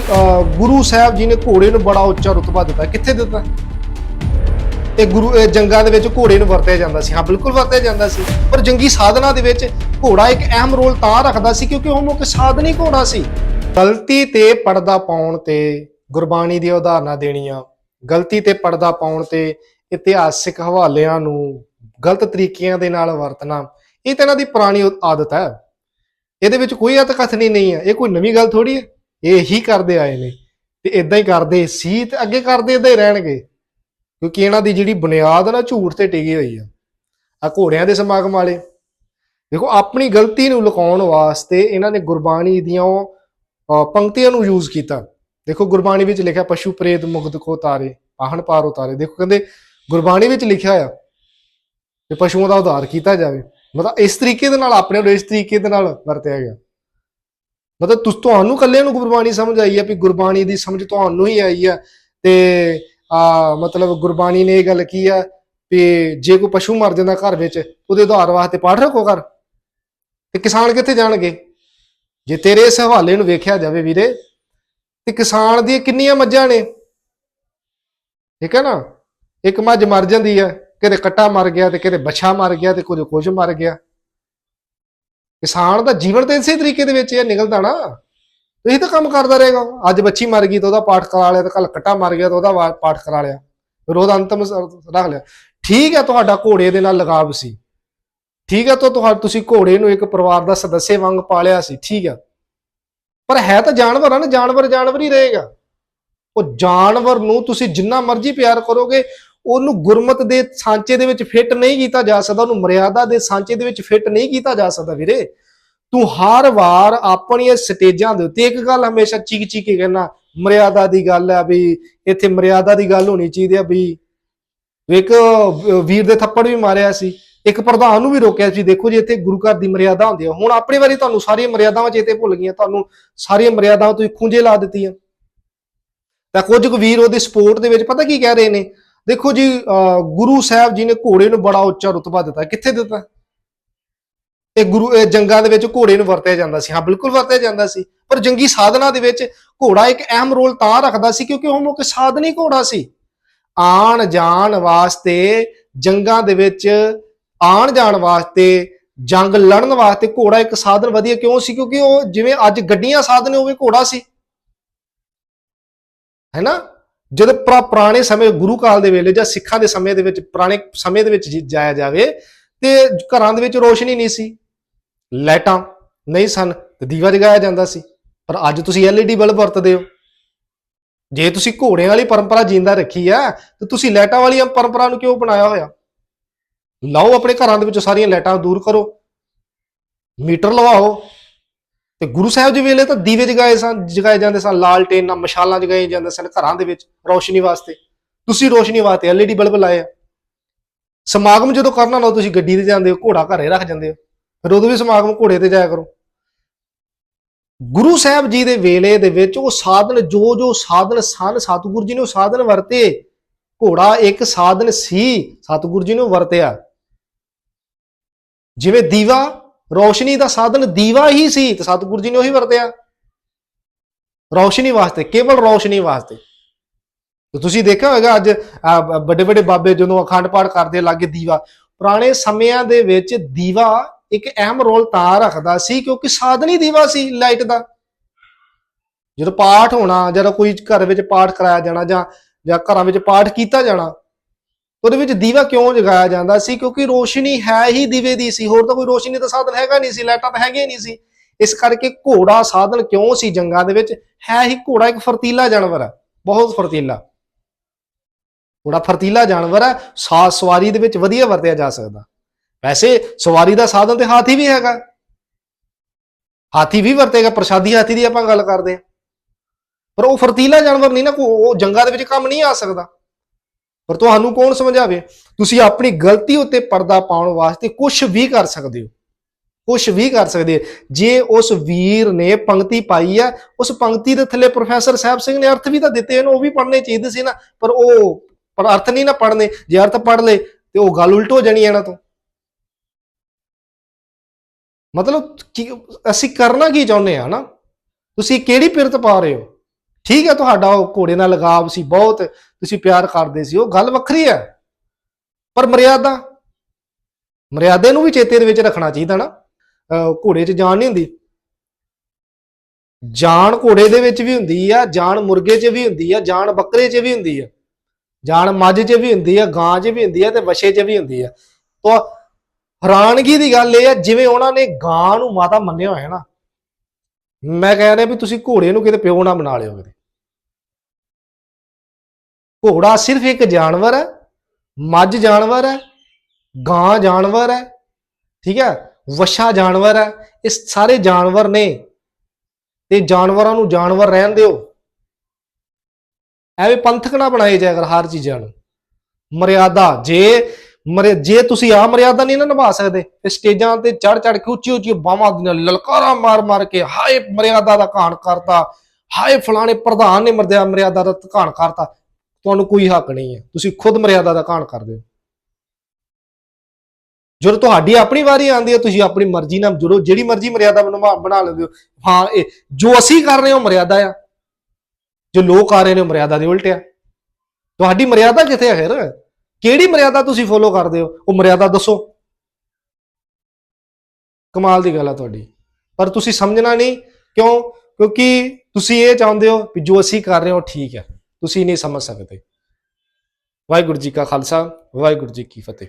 ਅਹ, ਗੁਰੂ ਸਾਹਿਬ ਜੀ ਨੇ ਘੋੜੇ ਨੂੰ ਬੜਾ ਉੱਚਾ ਰੁਤਬਾ ਦਿੱਤਾ। ਕਿੱਥੇ ਦਿੱਤਾ? ਇਹ ਗੁਰੂ, ਇਹ ਜੰਗਾਂ ਦੇ ਵਿੱਚ ਘੋੜੇ ਨੂੰ ਵਰਤਿਆ ਜਾਂਦਾ ਸੀ। ਹਾਂ, ਬਿਲਕੁਲ ਵਰਤਿਆ ਜਾਂਦਾ ਸੀ। ਪਰ ਜੰਗੀ ਸਾਧਨਾ ਦੇ ਵਿੱਚ ਘੋੜਾ ਇੱਕ ਅਹਿਮ ਰੋਲ ਤਾਂ ਰੱਖਦਾ ਸੀ ਕਿਉਂਕਿ ਉਹ ਮੁੱਖ ਸਾਧਨੀ ਘੋੜਾ ਸੀ। ਗਲਤੀ ਤੇ ਪਰਦਾ ਪਾਉਣ ਤੇ ਗੁਰਬਾਣੀ ਦੀਆਂ ਉਦਾਹਰਨਾਂ ਦੇਣੀਆਂ। ਗਲਤੀ ਤੇ ਪਰਦਾ ਪਾਉਣ ਤੇ ਇਤਿਹਾਸਿਕ ਹਵਾਲਿਆਂ ਨੂੰ ਗਲਤ ਤਰੀਕਿਆਂ ਦੇ ਨਾਲ ਵਰਤਣਾ, ਇਹ ਤਾਂ ਇਹਨਾਂ ਦੀ ਪੁਰਾਣੀ ਆਦਤ ਹੈ। ਇਹਦੇ ਵਿੱਚ ਕੋਈ ਅਤਕਥਨੀ ਨਹੀਂ ਹੈ। ਇਹ ਕੋਈ ਨਵੀਂ ਗੱਲ ਥੋੜੀ ਹੈ? ਇਹ ਹੀ ਕਰਦੇ ਆਏ ਨੇ ਤੇ ਇਦਾਂ ਹੀ ਕਰਦੇ ਸੀ ਤੇ ਅੱਗੇ ਕਰਦੇ ਇਦਾਂ ਹੀ ਰਹਿਣਗੇ। ਕਿਉਂਕਿ ਇਹਨਾਂ ਦੀ ਜਿਹੜੀ ਬੁਨਿਆਦ ਨਾ ਝੂਠ ਤੇ ਟਿਕੀ ਹੋਈ ਆ। ਆ ਘੋੜਿਆਂ ਦੇ ਸਮਾਗਮ ਵਾਲੇ। ਦੇਖੋ ਆਪਣੀ ਗਲਤੀ ਨੂੰ ਲੁਕਾਉਣ ਵਾਸਤੇ ਇਹਨਾਂ ਨੇ ਗੁਰਬਾਣੀ ਦੀਆਂ ਉਹ, ਪੰਕਤੀਆਂ ਨੂੰ ਯੂਜ਼ ਕੀਤਾ। ਦੇਖੋ ਗੁਰਬਾਣੀ ਵਿੱਚ ਲਿਖਿਆ ਪਸ਼ੂ ਪ੍ਰੇਤ ਮੁਗਧ ਕੋ ਤਾਰੇ ਪਾਹਣ ਪਾਰ ਉਤਾਰੇ ਦੇਖੋ ਕਹਿੰਦੇ ਗੁਰਬਾਣੀ ਵਿੱਚ ਲਿਖਿਆ ਆ ਕਿ ਪਸ਼ੂਆਂ ਦਾ ਉਧਾਰ ਕੀਤਾ ਜਾਵੇ। ਮਤਲਬ ਇਸ ਤਰੀਕੇ ਦੇ ਨਾਲ ਆਪਣੇ ਨੂੰ ਇਸ ਤਰੀਕੇ ਦੇ ਨਾਲ ਵਰਤਿਆ ਗਿਆ। ਮਤਲਬ ਤੁਸ ਤੁਹਾਨੂੰ ਕੱਲਿਆਂ ਨੂੰ ਗੁਰਬਾਣੀ ਸਮਝ ਆਈ ਹੈ ਵੀ ਗੁਰਬਾਣੀ ਦੀ ਸਮਝ ਤੁਹਾਨੂੰ ਹੀ ਆਈ ਹੈ ਤੇ, ਆ, ਮਤਲਬ ਗੁਰਬਾਣੀ ਨੇ ਇਹ ਗੱਲ ਕੀ ਆ ਵੀ ਜੇ ਕੋਈ ਪਸ਼ੂ ਮਰ ਜਾਂਦਾ ਘਰ ਵਿੱਚ, ਉਹਦੇ ਉਧਾਰ ਵਾਸਤੇ ਪਾਠ ਰੱਖੋ ਕਰ ਤੇ ਕਿਸਾਨ ਕਿੱਥੇ ਜਾਣਗੇ? ਜੇ ਤੇਰੇ ਇਸ ਹਵਾਲੇ ਨੂੰ ਵੇਖਿਆ ਜਾਵੇ ਵੀਰੇ, ਤੇ ਕਿਸਾਨ ਦੀਆਂ ਕਿੰਨੀਆਂ ਮੱਝਾਂ ਨੇ? ਠੀਕ ਹੈ ਨਾ? ਇੱਕ ਮੱਝ ਮਰ ਜਾਂਦੀ ਹੈ, ਕਿਤੇ ਕੱਟਾ ਮਰ ਗਿਆ ਤੇ ਕਿਤੇ ਬੱਛਾ ਮਰ ਗਿਆ ਤੇ ਕੁਝ ਕੁਝ ਮਰ ਗਿਆ। ਕਿਸਾਨ ਦਾ ਜੀਵਨ ਤੇ ਇਸੇ ਤਰੀਕੇ ਦੇ ਵਿੱਚ ਇਹ ਨਿਕਲਦਾ ਨਾ। ਇਹੀ ਤਾਂ ਕੰਮ ਕਰਦਾ ਰਹੇਗਾ ਅੱਜ ਬੱਚੀ ਮਰ ਗਈ ਤਾਂ ਉਹਦਾ ਪਾਠ ਕਰਾ ਲਿਆ, ਤੇ ਕੱਲ ਕੱਟਾ ਮਰ ਗਿਆ ਤਾਂ ਉਹਦਾ ਪਾਠ ਕਰਾ ਲਿਆ। ਫਿਰ ਉਹਦਾ ਅੰਤਮ ਰੱਖ ਲਿਆ। ਠੀਕ ਹੈ ਤੁਹਾਡਾ ਘੋੜੇ ਦੇ ਨਾਲ ਲਗਾਵ ਸੀ। ਠੀਕ ਹੈ ਤਾਂ ਤੁਹਾ ਤੁਸੀਂ ਘੋੜੇ ਨੂੰ ਇੱਕ ਪਰਿਵਾਰ ਦਾ ਸਦੱਸੇ ਵਾਂਗ ਪਾਲਿਆ ਸੀ। ਠੀਕ ਹੈ ਪਰ ਹੈ ਤਾਂ ਜਾਨਵਰ ਆ ਨਾ। ਜਾਨਵਰ ਜਾਨਵਰ ਹੀ ਰਹੇਗਾ। ਉਹ ਜਾਨਵਰ ਨੂੰ ਤੁਸੀਂ ਜਿੰਨਾ ਮਰਜ਼ੀ ਪਿਆਰ ਕਰੋਗੇ ਉਹਨੂੰ ਗੁਰਮਤ ਦੇ ਸਾਂਚੇ ਦੇ ਵਿੱਚ ਫਿੱਟ ਨਹੀਂ ਕੀਤਾ ਜਾ ਸਕਦਾ, ਉਹਨੂੰ ਮਰਿਆਦਾ ਦੇ ਸਾਂਚੇ ਦੇ ਵਿੱਚ ਫਿੱਟ ਨਹੀਂ ਕੀਤਾ ਜਾ ਸਕਦਾ ਵੀਰੇ। ਤੂੰ ਹਰ ਵਾਰ ਆਪਣੀਆਂ ਸਟੇਜਾਂ ਦੇ ਉੱਤੇ, ਇੱਕ ਗੱਲ ਹਮੇਸ਼ਾ ਚੀਕ ਚੀਕ ਕੇ ਕਹਿਣਾ ਮਰਿਆਦਾ ਦੀ ਗੱਲ ਹੈ ਵੀ ਇੱਥੇ ਮਰਿਆਦਾ ਦੀ ਗੱਲ ਹੋਣੀ ਚਾਹੀਦੀ ਹੈ ਵੀ ਇੱਕ ਵੀਰ ਦੇ ਥੱਪੜ ਵੀ ਮਾਰਿਆ ਸੀ, ਇੱਕ ਪ੍ਰਧਾਨ ਨੂੰ ਵੀ ਰੋਕਿਆ ਸੀ, ਦੇਖੋ ਜੀ ਇੱਥੇ ਗੁਰੂ ਘਰ ਦੀ ਮਰਿਆਦਾ ਹੁੰਦੀ ਹੈ ਹੁਣ ਆਪਣੀ ਵਾਰੀ ਤੁਹਾਨੂੰ ਸਾਰੀਆਂ ਮਰਿਆਦਾਵਾਂ ਚੇਤੇ ਭੁੱਲ ਗਈਆਂ, ਤੁਹਾਨੂੰ ਸਾਰੀਆਂ ਮਰਿਆਦਾਵਾਂ ਤੁਸੀਂ ਖੁੰਝੇ ਲਾ ਦਿੱਤੀਆਂ। ਤਾਂ ਕੁਝ ਕੁ ਵੀਰ ਉਹਦੀ ਸਪੋਰਟ ਦੇ ਵਿੱਚ ਪਤਾ ਕੀ ਕਹਿ ਰਹੇ ਨੇ? ਦੇਖੋ ਜੀ, ਅਹ, ਗੁਰੂ ਸਾਹਿਬ ਜੀ ਨੇ ਘੋੜੇ ਨੂੰ ਬੜਾ ਉੱਚਾ ਰੁਤਬਾ ਦਿੱਤਾ। ਕਿੱਥੇ ਦਿੱਤਾ? ਇਹ ਗੁਰੂ, ਇਹ ਜੰਗਾਂ ਦੇ ਵਿੱਚ ਘੋੜੇ ਨੂੰ ਵਰਤਿਆ ਜਾਂਦਾ ਸੀ। ਹਾਂ, ਬਿਲਕੁਲ ਵਰਤਿਆ ਜਾਂਦਾ ਸੀ। ਪਰ ਜੰਗੀ ਸਾਧਨਾ ਦੇ ਵਿੱਚ ਘੋੜਾ ਇੱਕ ਅਹਿਮ ਰੋਲ ਤਾਂ ਰੱਖਦਾ ਸੀ ਕਿਉਂਕਿ ਉਹ ਮੁੱਖ ਸਾਧਨੀ ਘੋੜਾ ਸੀ। ਆਣ ਜਾਣ ਵਾਸਤੇ ਜੰਗਾਂ ਦੇ ਵਿੱਚ, ਆਣ ਜਾਣ ਵਾਸਤੇ, ਜੰਗ ਲੜਨ ਵਾਸਤੇ ਘੋੜਾ ਇੱਕ ਸਾਧਨ ਵਧੀਆ ਕਿਉਂ ਸੀ? ਕਿਉਂਕਿ ਉਹ ਜਿਵੇਂ ਅੱਜ ਗੱਡੀਆਂ ਸਾਧਨ ਹੋਵੇ ਘੋੜਾ ਸੀ। ਹੈਨਾ ਜਦੋਂ ਪੁਰਾ- ਪੁਰਾਣੇ ਸਮੇਂ ਗੁਰੂ ਕਾਲ ਦੇ ਵੇਲੇ ਜਾਂ ਸਿੱਖਾਂ ਦੇ ਸਮੇਂ ਦੇ ਵਿੱਚ, ਪੁਰਾਣੇ ਸਮੇਂ ਦੇ ਵਿੱਚ ਜੀ- ਜਾਇਆ ਜਾਵੇ, ਤੇ ਘਰਾਂ ਦੇ ਵਿੱਚ ਰੋਸ਼ਨੀ ਨਹੀਂ ਸੀ। ਲਾਈਟਾਂ ਨਹੀਂ ਸਨ ਤੇ ਦੀਵਾ ਜਗਾਇਆ ਜਾਂਦਾ ਸੀ। ਪਰ ਅੱਜ ਤੁਸੀਂ LED ਬਲਬ ਵਰਤਦੇ ਹੋ। ਜੇ ਤੁਸੀਂ ਘੋੜਿਆਂ ਵਾਲੀ ਪਰੰਪਰਾ ਜਿੰਦਾ ਰੱਖੀ ਆ, ਤੇ ਤੁਸੀਂ ਲਾਈਟਾਂ ਵਾਲੀ ਪਰੰਪਰਾ ਨੂੰ ਕਿਉਂ ਬਣਾਇਆ ਹੋਇਆ? ਲਾਓ ਆਪਣੇ ਘਰਾਂ ਦੇ ਵਿੱਚੋਂ ਸਾਰੀਆਂ ਲਾਈਟਾਂ ਦੂਰ ਕਰੋ। ਮੀਟਰ ਲਵਾਓ। ਤੇ ਗੁਰੂ ਸਾਹਿਬ ਜੀ ਵੇਲੇ ਤਾਂ ਦੀਵੇ ਜਗਾਏ ਸਨ, ਜਗਾਏ ਜਾਂਦੇ ਸਨ ਲਾਲਟੇਨਾਂ ਮਸ਼ਾਲਾਂ ਜਗਾਏ ਜਾਂਦੇ ਸਨ ਘਰਾਂ ਦੇ ਵਿੱਚ ਰੋਸ਼ਨੀ ਵਾਸਤੇ। ਤੁਸੀਂ ਰੋਸ਼ਨੀ ਵਾਸਤੇ LED ਬਲਬ ਲਾਏ ਆ। ਸਮਾਗਮ ਜਦੋਂ ਕਰਨਾ ਨਾ ਤੁਸੀਂ ਗੱਡੀ ਤੇ ਜਾਂਦੇ ਹੋ, ਘੋੜਾ ਘਰੇ ਰੱਖ ਜਾਂਦੇ ਹੋ। ਫਿਰ ਉਦੋਂ ਵੀ ਸਮਾਗਮ ਘੋੜੇ ਤੇ ਜਾਇਆ ਕਰੋ। ਗੁਰੂ ਸਾਹਿਬ ਜੀ ਦੇ ਵੇਲੇ ਦੇ ਵਿੱਚ ਉਹ ਸਾਧਨ, ਜੋ ਜੋ ਸਾਧਨ ਸਨ, ਸਤਿਗੁਰੂ ਜੀ ਨੇ ਉਹ ਸਾਧਨ ਵਰਤੇ। ਘੋੜਾ ਇੱਕ ਸਾਧਨ ਸੀ, ਸਤਿਗੁਰੂ ਜੀ ਨੇ ਵਰਤਿਆ। ਜਿਵੇਂ ਦੀਵਾ ਰੋਸ਼ਨੀ ਦਾ ਸਾਧਨ ਦੀਵਾ ਹੀ ਸੀ ਤੇ ਸਤਿਗੁਰੂ ਜੀ ਨੇ ਉਹੀ ਵਰਤਿਆ। ਰੋਸ਼ਨੀ ਵਾਸਤੇ, ਕੇਵਲ ਰੋਸ਼ਨੀ ਵਾਸਤੇ। ਤੇ ਤੁਸੀਂ ਦੇਖਿਆ ਹੋਵੇਗਾ ਅੱਜ ਵੱਡੇ ਵੱਡੇ ਬਾਬੇ ਜਦੋਂ ਅਖੰਡ ਪਾਠ ਕਰਦੇ ਲੱਗੇ ਦੀਵਾ, ਪੁਰਾਣੇ ਸਮਿਆਂ ਦੇ ਵਿੱਚ ਦੀਵਾ ਇੱਕ ਅਹਿਮ ਰੋਲ ਤਾਂ ਰੱਖਦਾ ਸੀ ਕਿਉਂਕਿ ਸਾਧਨ ਹੀ ਦੀਵਾ ਸੀ ਲਾਈਟ ਦਾ। ਜਦੋਂ ਪਾਠ ਹੋਣਾ, ਜਦੋਂ ਕੋਈ ਘਰ ਵਿੱਚ ਪਾਠ ਕਰਾਇਆ ਜਾਣਾ ਜਾਂ ਜਾਂ ਘਰਾਂ ਵਿੱਚ ਪਾਠ ਕੀਤਾ ਜਾਣਾ ਉਹਦੇ ਵਿੱਚ ਦੀਵਾ ਕਿਉਂ ਜਗਾਇਆ ਜਾਂਦਾ ਸੀ? ਕਿਉਂਕਿ ਰੋਸ਼ਨੀ ਹੈ ਹੀ ਦੀਵੇ ਦੀ ਸੀ। ਹੋਰ ਤਾਂ ਕੋਈ ਰੋਸ਼ਨੀ ਦਾ ਸਾਧਨ ਹੈਗਾ ਨਹੀਂ ਸੀ, ਲਾਈਟਾਂ ਤਾਂ ਹੈਗੀਆਂ ਨਹੀਂ ਸੀ। ਇਸ ਕਰਕੇ ਘੋੜਾ ਸਾਧਨ ਕਿਉਂ ਸੀ ਜੰਗਾਂ ਦੇ ਵਿੱਚ? ਹੈ ਹੀ ਘੋੜਾ ਇੱਕ ਫਰਤੀਲਾ ਜਾਨਵਰ ਹੈ, ਬਹੁਤ ਫਰਤੀਲਾ। ਘੋੜਾ ਫਰਤੀਲਾ ਜਾਨਵਰ ਹੈ ਸਾ ਸਵਾਰੀ ਦੇ ਵਿੱਚ ਵਧੀਆ ਵਰਤਿਆ ਜਾ ਸਕਦਾ। ਵੈਸੇ ਸਵਾਰੀ ਦਾ ਸਾਧਨ ਤੇ ਹਾਥੀ ਵੀ ਹੈਗਾ। ਹਾਥੀ ਵੀ ਵਰਤੇਗਾ, ਪ੍ਰਸ਼ਾਦੀ ਹਾਥੀ ਦੀ ਆਪਾਂ ਗੱਲ ਕਰਦੇ ਹਾਂ। ਪਰ ਉਹ ਫਰਤੀਲਾ ਜਾਨਵਰ ਨਹੀਂ ਨਾ, ਕੋ- ਉਹ ਜੰਗਾਂ ਦੇ ਵਿੱਚ ਕੰਮ ਨਹੀਂ ਆ ਸਕਦਾ। ਪਰ ਤੁਹਾਨੂੰ ਕੌਣ ਸਮਝਾਵੇ? ਤੁਸੀਂ ਆਪਣੀ ਗਲਤੀ ਉੱਤੇ ਪਰਦਾ ਪਾਉਣ ਵਾਸਤੇ ਕੁਝ ਵੀ ਕਰ ਸਕਦੇ ਹੋ। ਕੁਝ ਵੀ ਕਰ ਸਕਦੇ ਹੋ। ਜੇ ਉਸ ਵੀਰ ਨੇ ਪੰਕਤੀ ਪਾਈ ਆ ਉਸ ਪੰਕਤੀ ਦੇ ਥੱਲੇ ਪ੍ਰੋਫੈਸਰ ਸਾਹਿਬ ਸਿੰਘ ਨੇ ਅਰਥ ਵੀ ਤਾਂ ਦਿੱਤੇ ਨੇ ਉਹ ਵੀ ਪੜ੍ਹਨੇ ਚਾਹੀਦੇ ਸੀ ਨਾ। ਪਰ ਉਹ ਪਰ ਅਰਥ ਨਹੀਂ ਨਾ ਪੜ੍ਹਨੇ। ਜੇ ਅਰਥ ਪੜ੍ਹ ਲੇ ਤੇ ਉਹ ਗੱਲ ਉਲਟ ਹੋ ਜਾਣੀ ਇਹਨਾਂ ਤੋਂ। ਮਤਲਬ ਕੀ ਅਸੀਂ ਕਰਨਾ ਕੀ ਚਾਹੁੰਦੇ ਆ ਨਾ? ਤੁਸੀਂ ਕਿਹੜੀ ਪਿਰਤ ਪਾ ਰਹੇ ਹੋ? ਠੀਕ ਹੈ, ਤੁਹਾਡਾ ਉਹ ਘੋੜੇ ਨਾਲ ਲਗਾਵ ਸੀ ਬਹੁਤ। ਤੁਸੀਂ ਪਿਆਰ ਕਰਦੇ ਸੀ, ਉਹ ਗੱਲ ਵੱਖਰੀ ਹੈ। ਪਰ ਮਰਿਆਦਾ, ਮਰਿਆਦੇ ਨੂੰ ਵੀ ਚੇਤੇ ਦੇ ਵਿੱਚ ਰੱਖਣਾ ਚਾਹੀਦਾ ਨਾ। ਅਹ ਘੋੜੇ 'ਚ ਜਾਨ ਨਹੀਂ ਹੁੰਦੀ। ਜਾਨ ਘੋੜੇ ਦੇ ਵਿੱਚ ਵੀ ਹੁੰਦੀ ਆ, ਜਾਨ ਮੁਰਗੇ 'ਚ ਵੀ ਹੁੰਦੀ ਆ, ਜਾਨ ਬੱਕਰੇ 'ਚ ਵੀ ਹੁੰਦੀ ਆ। ਜਾਨ ਮੱਝ 'ਚ ਵੀ ਹੁੰਦੀ ਆ, ਗਾਂ 'ਚ ਵੀ ਹੁੰਦੀ ਆ ਤੇ ਵਛੇ 'ਚ ਵੀ ਹੁੰਦੀ ਆ। ਤਾਂ ਹੈਰਾਨਗੀ ਦੀ ਗੱਲ ਇਹ ਆ, ਜਿਵੇਂ ਉਹਨਾਂ ਨੇ ਗਾਂ ਨੂੰ ਮਾਤਾ ਮੰਨਿਆ ਹੋਇਆ ਨਾ। ਮੈਂ ਕਹਿ ਰਿਹਾ ਵੀ ਤੁਸੀਂ ਘੋੜੇ ਨੂੰ ਕਿਤੇ ਪਿਓ ਨਾ ਬਣਾ ਲਿਓ ਕਿਤੇ ਘੋੜਾ ਸਿਰਫ ਇੱਕ ਜਾਨਵਰ ਹੈ, ਮੱਝ ਜਾਨਵਰ ਹੈ, ਗਾਂ ਜਾਨਵਰ ਹੈ, ਠੀਕ ਹੈ ਵਛਾ ਜਾਨਵਰ ਹੈ, ਇਹ ਸਾਰੇ ਜਾਨਵਰ ਨੇ। ਤੇ ਜਾਨਵਰਾਂ ਨੂੰ ਜਾਨਵਰ ਰਹਿਣ ਦਿਓ। ਐਵੇਂ ਪੰਥਕ ਨਾ ਬਣਾਏ ਜਾਇਆ ਕਰ ਹਰ ਚੀਜ਼ਾਂ ਨੂੰ। ਮਰਿਆਦਾ, ਜੇ ਮਰੇ, ਜੇ ਤੁਸੀਂ ਆ ਮਰਿਆਦਾ ਨਹੀਂ ਨਾ ਨਿਭਾ ਸਕਦੇ, ਤੇ ਸਟੇਜਾਂ ਤੇ ਚੜ ਚੜ ਕੇ ਉੱਚੀ ਉੱਚੀ ਬਾਹਾਂ ਦੇ ਨਾਲ ਲਲਕਾਰਾ ਮਾਰ ਮਾਰ ਕੇ ਹਾਏ ਮਰਿਆਦਾ ਦਾ ਘਾਣ ਕਰਤਾ, ਹਾਏ ਫਲਾਣੇ ਪ੍ਰਧਾਨ ਨੇ ਮਰਦਿਆ ਮਰਿਆਦਾ ਦਾ ਘਾਣ ਕਰਤਾ ਤੁਹਾਨੂੰ ਕੋਈ ਹੱਕ ਨਹੀਂ ਹੈ। ਤੁਸੀਂ ਖੁਦ ਮਰਿਆਦਾ ਦਾ ਘਾਣ ਕਰਦੇ ਹੋ। ਜਦੋਂ ਤੁਹਾਡੀ ਆਪਣੀ ਵਾਰੀ ਆਉਂਦੀ ਹੈ, ਤੁਸੀਂ ਆਪਣੀ ਮਰਜ਼ੀ ਨਾਲ ਜੁੜੋ। ਜਿਹੜੀ ਮਰਜ਼ੀ ਮਰਿਆਦਾ ਬਣਾ ਬਣਾ ਲੈਂਦੇ ਹੋ। ਹਾਂ, ਇਹ ਜੋ ਅਸੀਂ ਕਰ ਰਹੇ ਹਾਂ, ਉਹ ਮਰਿਆਦਾ ਆ। ਜੋ ਲੋਕ ਆ ਰਹੇ ਨੇ, ਉਹ ਮਰਿਆਦਾ ਦੇ ਉਲਟ ਆ। ਤੁਹਾਡੀ ਮਰਿਆਦਾ ਕਿੱਥੇ ਹੈ ਫਿਰ? ਕਿਹੜੀ ਮਰਿਆਦਾ ਤੁਸੀਂ ਫੋਲੋ ਕਰਦੇ ਹੋ? ਉਹ ਮਰਿਆਦਾ ਦੱਸੋ। ਕਮਾਲ ਦੀ ਗੱਲ ਆ ਤੁਹਾਡੀ। ਪਰ ਤੁਸੀਂ ਸਮਝਣਾ ਨਹੀਂ। ਕਿਉਂ? ਕਿਉਂਕਿ ਤੁਸੀਂ ਇਹ ਚਾਹੁੰਦੇ ਹੋ ਕਿ ਜੋ ਅਸੀਂ ਕਰ ਰਹੇ ਹਾਂ, ਉਹ ਠੀਕ ਹੈ ਤੁਸੀਂ ਨਹੀਂ ਸਮਝ ਸਕਦੇ। ਵਾਹਿਗੁਰੂ ਜੀ ਕਾ ਖਾਲਸਾ ਵਾਹਿਗੁਰੂ ਜੀ ਕੀ ਫਤਿਹ।